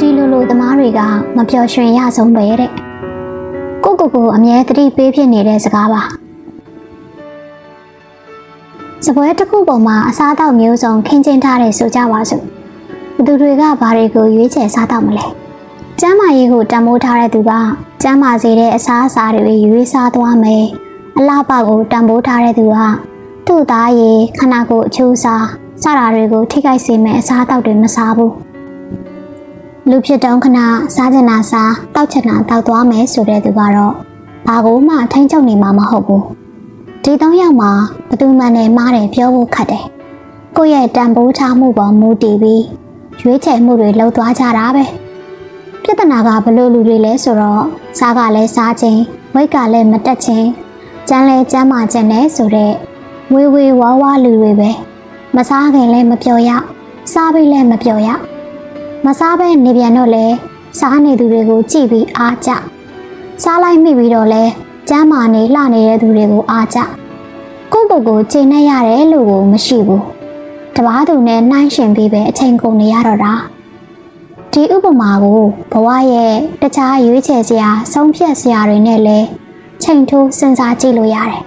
တီလိုလိုသမားတွေကမပျော်ရွှင်ရဆုံးပဲတဲ့ကိုကိုကိုအမြဲတတိပေးဖြစ်နေတဲ့စကားပါစပွဲတစ်ခုပေါ်မှာအစားအသောက်မျိုးစုံခင်းကျင်းထားတယ်ဆိုကြပါစို့ဘသူတွေကဘာတွေကိုရွေးချယ်စားတော့မလဲကျမ်းမာရေးကိုတံမိုးထားတဲ့သူကကျမ်းမာစေတဲ့အစားအစာတွေရွေးစားသွားမယ်အလားပါကိုတံမိုးထားတဲ့သူကသူ့သားရည်ခန္ဓာကိုယ်အချိုးအစားစတာတွေကိုထိခိုက်စေမယ့်အစားအသောက်တွေမစားဘူး လူဖြစ်တုံးခဏစားချင်တာစားတောက်ချင်တာတောက်သွားမယ်ဆိုတဲ့သူကတော့ဘာကိုမှထိမ့်ချုပ်နေမှာမဟုတ်ဘူးဒီသုံးယောက်မှာဘသူမှန်တယ်မှားတယ်ပြောဖို့ခက်တယ်ကိုယ့်ရဲ့တန်ဖိုးထားမှုပေါ်မူတည်ပြီးရွေးချယ်မှုတွေလှုပ်သွားကြတာပဲပြဿနာကဘလို့လူတွေလဲဆိုတော့စားကလည်းစားခြင်းဝိတ်ကလည်းမတက်ခြင်းကြမ်းလဲကြမ်းမာခြင်းနဲ့ဆိုတဲ့ဝေဝေဝါးဝါလူတွေပဲမစားခင်လည်းမပြောရစားပြီးလည်းမပြောရ မစားဘဲနေပြန်တော့လဲစားနေသူတွေကိုကြည့်ပြီးအားကြစားလိုက်မိပြီးတော့လဲကျမ်းမာနေလှနေတဲ့သူတွေကိုအားကြကိုယ့်ကိုယ်ကိုချိန်နဲ့ရတယ်လို့ကိုမရှိဘူးတပားသူနဲ့နှိုင်းရှင်ပြီးပဲအချိန်ကုန်နေရတော့တာဒီဥပမာကိုဘဝရဲ့တခြားရွေးချယ်စရာဆုံးဖြတ်စရာတွေနဲ့လဲချိန်ထိုးစဉ်းစားကြည့်လို့ရတယ်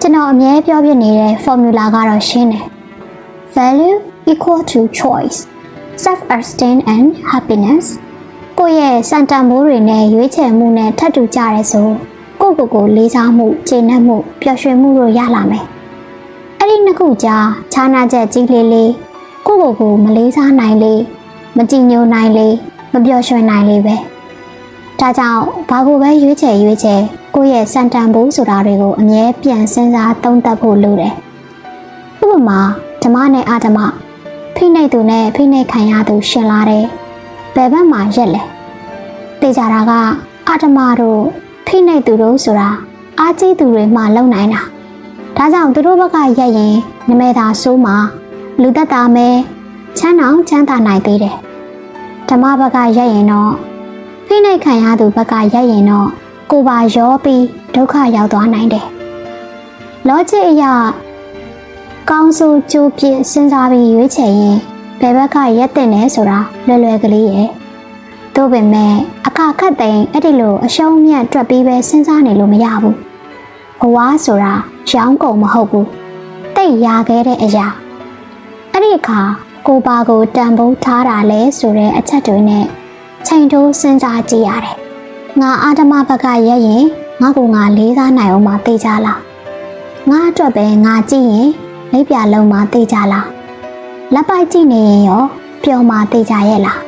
ကျွန်တော်အမြဲပြောပြနေတဲ့ formula ကတော့ရှင်းတယ် value equal to choice self esteem and happiness ကိုယ့်ရဲ့စံတန်ဖိုးတွေနဲ့ရွေးချယ်မှုနဲ့ထပ်တူကြရဲဆိုကိုယ့်ကိုယ်ကိုလေးစားမှုကျေနပ်မှုပျော်ရွှင်မှုတို့ရလာမယ်အဲ့ဒီနှစ်ခုကြားခြားနာချက်ကြီးလေးလေးကိုယ့်ကိုယ်ကိုမလေးစားနိုင်လေမကြည်ညိုနိုင်လေမပျော်ရွှင်နိုင်လေပဲဒါကြောင့်ဘာကိုပဲရွေးချယ်ရွေးချယ်ကိုယ့်ရဲ့စံတန်ဖိုးဆိုတာတွေကိုအမြဲပြန်စဉ်းစားသုံးသပ်ဖို့လိုတယ်ဥပမာဓမ္မနဲ့အာဓမ္မ ဖိနှိပ်သူနဲ့ဖိနှိပ်ခံရသူရှင်လာတယ်။ဘယ်ဘက်မှာရက်လဲ။တေချာတာကအာတမတို့ဖိနှိပ်သူတို့ဆိုတာအာကြီးသူတွေမှလုံနိုင်တာ။ဒါကြောင့်သူတို့ဘက်ကရက်ရင်နမဲသာဆိုးမှာလူသက်သာမဲချမ်းအောင်ချမ်းသာနိုင်သေးတယ်။ဓမ္မဘက်ကရက်ရင်တော့ဖိနှိပ်ခံရသူဘက်ကရက်ရင်တော့ကိုယ်ပါရောပြီးဒုက္ခရောက်သွားနိုင်တယ်။လောချစ်အရာ ကောင်းဆိုးကြိုးပြစ်စဉ်းစားပြီးရွေးချယ်ရင်ဘယ်ဘက်ကရက်တင်နေဆိုတာလွယ်လွယ်ကလေးရဲ့တို့ပင်မဲ့အခါခတ်တဲ့အဲ့ဒီလိုအရှုံးမြတ်တွက်ပြီးပဲစဉ်းစားနေလို့မရဘူးဘဝဆိုတာရောင်းကုန်မဟုတ်ဘူးတိတ်ရခဲ့တဲ့အရာအဲ့ဒီအခါကိုပါကိုတန်ဖိုးထားတာလဲဆိုတဲ့အချက်တွေနဲ့ချိန်တိုးစဉ်းစားကြည့်ရတယ်ငါအာဓမဘက်ကရက်ရင်ငါကငါလေးစားနိုင်အောင်မသိကြလားငါအတွက်ပဲငါကြည့်ရင် လိပ်ပြလုံးမသေးကြလားလက်ပိုက်ကြည့်နေရင်ရောပျော်မှသေးကြရဲ့လား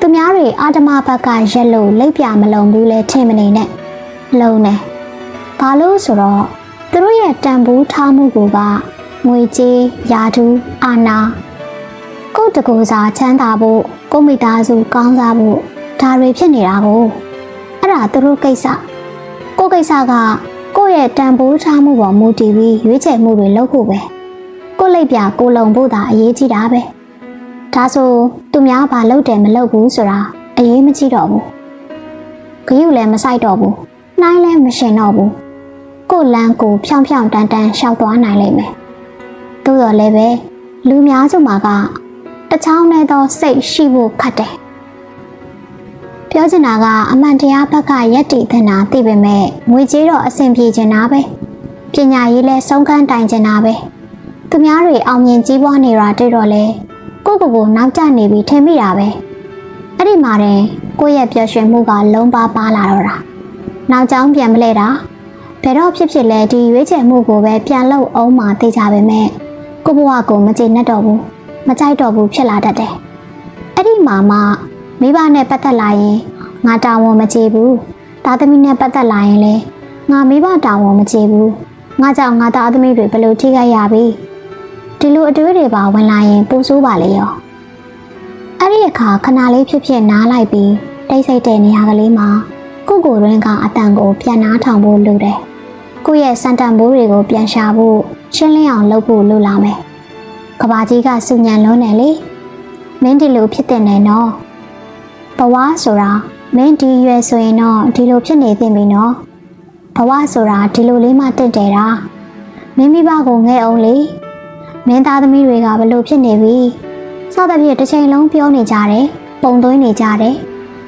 သူများတွေအာဓမဘက်ကရက်လို့လိပ်ပြမလုံးဘူးလဲထင်မနေနဲ့လုံးနေဘာလို့ဆိုတော့သူတို့ရဲ့တန်ဖိုးထားမှုကငွေကြေးယာတူအာနာကိုယ့်တကူစားချမ်းသာဖို့ကိုယ့်မိသားစုကောင်းစားဖို့ဒါတွေဖြစ်နေတာကိုအဲ့ဒါသူတို့ကိစ္စကိုယ့်ကိစ္စကကိုယ့်ရဲ့တန်ဖိုးထားမှုပေါ်မူတည်ပြီးရွေးချယ်မှုတွေလုပ်ဖို့ပဲကို ယ့်လိုက်ပြကိုယ်လုံဖို့သာအရေးကြီးတာပဲဒါဆိုသူများဘာလုပ်တယ်မလုပ်ဘူးဆိုတာအရေးမကြီးတော့ဘူးဂရုလည်းမဆိုင်တော့ဘူးနှိုင်းလည်းမရှင်တော့ဘူးကိုယ်လန်းကိုဖြောင်းဖြောင်းတန်တန်ရှောက်သွားနိုင်လိမ့်မယ်သို့တော်လည်းပဲလူများစုမှာကတချောင်းနဲ့သောစိတ်ရှိဖို့ခတ်တယ်ပြောချင်တာကအမှန်တရားဘက်ကရက်တည်တဲ့နာသိပေမဲ့ငွေကြေးတော့အဆင်ပြေချင်တာပဲပညာရေးလဲဆုံးခန်းတိုင်ချင်တာပဲ သူများတွေအောင်မြင်ကြီးပွားနေတာတွေ့တော့လဲကိုယ့်ကိုယ်ကိုနောက်ကျနေပြီးထင်မိတာပဲအဲ့ဒီမှာတင်ကိုယ့်ရဲ့ပျော်ရွှင်မှုကလုံးပါပါလာတော့တာနောက်ကျောင်းပြန်မလဲတာဘယ်တော့ဖြစ်ဖြစ်လဲဒီရွေးချယ်မှုကိုပဲပြန်လုပ်အောင်မှသိကြပါမယ်ကိုဘဝကိုမကျေနပ်တော့ဘူးမကြိုက်တော့ဘူးဖြစ်လာတတ်တယ်အဲ့ဒီမှာမှမိဘနဲ့ပတ်သက်လာရင်ငါတာဝန်မကျေဘူးသားသမီးနဲ့ပတ်သက်လာရင်လေငါမိဘတာဝန်မကျေဘူးငါကြောင့်ငါသားသမီးတွေဘယ်လိုထိခိုက်ရပြီ ဒီလိုအတွေ့တွေပါဝင်လာရင်ပိုဆိုးပါလေရောအဲ့ဒီအခါခဏလေးဖြစ်ဖြစ်နားလိုက်ပြီးတိတ်ဆိတ်တဲ့နေရာကလေးမှာကိုကိုရင်းကအတန်ကိုပြန်နားထောင်ဖို့လိုတယ်ကိုရဲ့စံတန်ဘိုးတွေကိုပြန်ရှာဖို့ရှင်းလင်းအောင်လုပ်ဖို့လိုလာမယ်ကဘာကြီးကစူညံလုံးတယ်လေမင်းဒီလိုဖြစ်တဲ့နေနော်ဘဝဆိုတာမင်းဒီရွယ်ဆိုရင်တော့ဒီလိုဖြစ်နေသင့်ပြီနော်ဘဝဆိုတာဒီလိုလေးမှတင့်တယ်တာမင်းမိဘကိုငဲအောင်လေ မင်းသားသမီးတွေကဘလို့ဖြစ်နေပြီစသဖြင့်တစ်ချိန်လုံးပြောနေကြတယ်ပုံသွင်းနေကြတယ်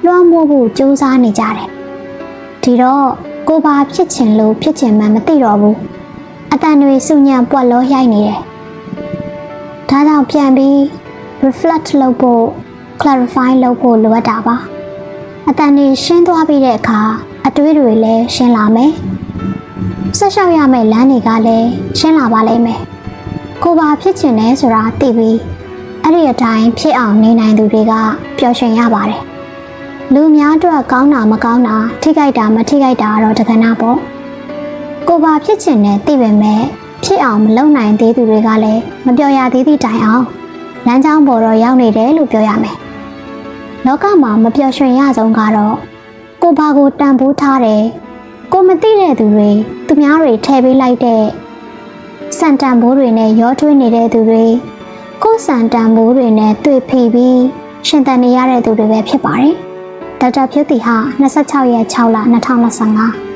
လွှမ်းမိုးဖို့ကြိုးစားနေကြတယ်ဒီတော့ကိုပါဖြစ်ချင်လို့ဖြစ်ချင်မှမသိတော့ဘူးအတန်တွေစုညံပွက်လောရိုက်နေတယ်ဒါကြောင့်ပြန်ပြီး reflect လုပ်ဖို့ clarify လုပ်ဖို့လိုအပ်တာပါအတန်တွေရှင်းသွားပြီးတဲ့အခါအတွေးတွေလည်းရှင်းလာမယ်ဆက်လျှောက်ရမယ့်လမ်းတွေကလည်းရှင်းလာပါလိမ့်မယ် ကိုပါဖြစ်ချင်တယ်ဆိုတာသိပြီးအဲ့ဒီအတိုင်းဖြစ်အောင်နေနိုင်သူတွေကပျော်ရွှင်ရပါတယ်လူများအတွက်ကောင်းတာမကောင်းတာထိခိုက်တာမထိခိုက်တာတော့တကနာပေါ့ကိုပါဖြစ်ချင်တယ်သိပေမဲ့ဖြစ်အောင်မလုပ်နိုင်သေးသူတွေကလည်းမပြောရသေးသည့်တိုင်အောင်လမ်းကြောင်းပေါ်တော့ရောက်နေတယ်လို့ပြောရမယ်လောကမှာမပျော်ရွှင်ရဆုံးကတော့ကိုပါကိုတန်ဖိုးထားတယ်ကိုမသိတဲ့သူတွေသူများတွေထည့်ပေးလိုက်တဲ့ စံတန်ဖိုးတွေနဲ့ရောထွေးနေတဲ့သူတွေကိုယ်စံတန်ဖိုးတွေနဲ့တွေ့ဖိပြီးရှင်သန်နေရတဲ့သူတွေပဲဖြစ်ပါတယ်ဒေါက်တာဖြူတီဟာ26ရက်6လ2025